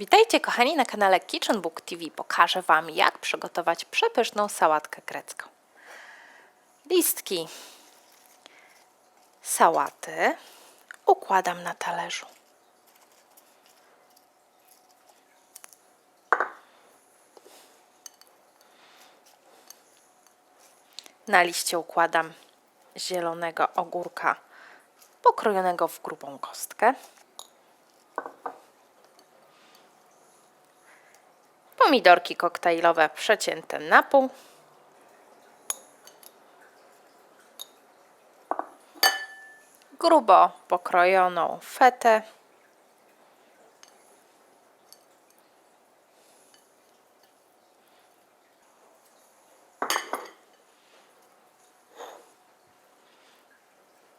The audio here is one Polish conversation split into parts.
Witajcie kochani na kanale Kitchen Book TV. Pokażę Wam jak przygotować przepyszną sałatkę grecką. Listki sałaty układam na talerzu. Na liście układam zielonego ogórka pokrojonego w grubą kostkę. Pomidorki koktajlowe przecięte na pół. Grubo pokrojoną fetę.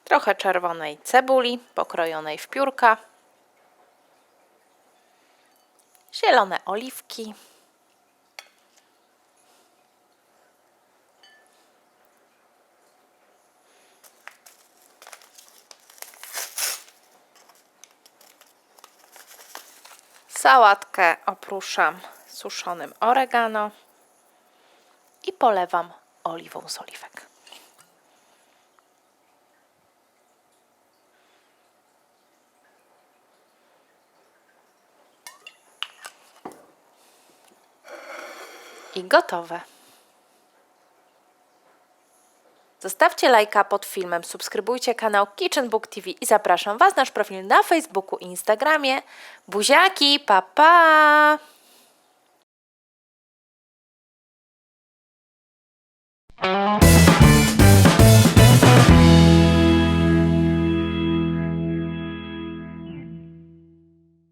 Trochę czerwonej cebuli pokrojonej w piórka. Zielone oliwki. Sałatkę opruszam suszonym oregano i polewam oliwą z oliwek. I gotowe. Zostawcie lajka pod filmem, subskrybujcie kanał Kitchen Book TV i zapraszam Was na nasz profil na Facebooku i Instagramie. Buziaki, pa pa!